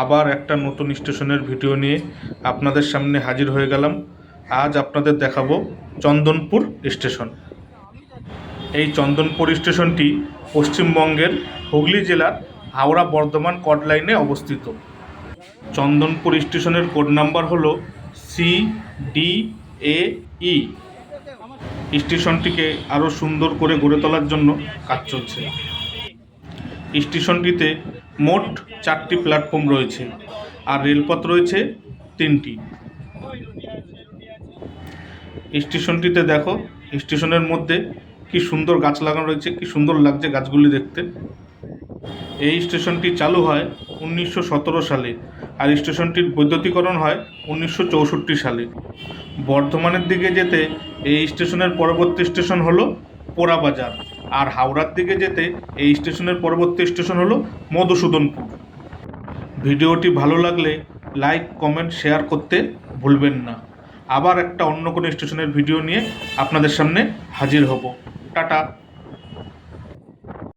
আবার একটা নতুন স্টেশনের ভিডিও নিয়ে আপনাদের সামনে হাজির হয়ে গেলাম। আজ আপনাদের দেখাবো চন্দনপুর স্টেশন। এই চন্দনপুর স্টেশনটি পশ্চিমবঙ্গের হুগলি জেলার হাওড়া বর্ধমান কট লাইনে অবস্থিত। চন্দনপুর স্টেশনের কোড নাম্বার হলো সি ডি এ ই। স্টেশনটিকে আরও সুন্দর করে গড়ে তোলার জন্য কাজ চলছে। স্টেশনটিতে মোট চারটি প্ল্যাটফর্ম রয়েছে আর রেলপথ রয়েছে তিনটি। স্টেশনটিতে দেখো, স্টেশনের মধ্যে কি সুন্দর গাছ লাগানো রয়েছে, কি সুন্দর লাগছে গাছগুলি দেখতে। এই স্টেশনটি চালু হয় উনিশশো সতেরো সালে আর স্টেশনটির বৈদ্যুতিকরণ হয় উনিশশো চৌষট্টি সালে। বর্ধমানের দিকে যেতে এই স্টেশনের পরবর্তী স্টেশন হলো পোড়াবাজার আর হাওড়ার দিকে যেতে এই স্টেশনের পরবর্তী স্টেশন হলো মধুসূদনপুর। ভিডিওটি ভালো লাগলে লাইক, কমেন্ট, শেয়ার করতে ভুলবেন না। আবার একটা অন্য কোনো স্টেশনের ভিডিও নিয়ে আপনাদের সামনে হাজির হব। টাটা।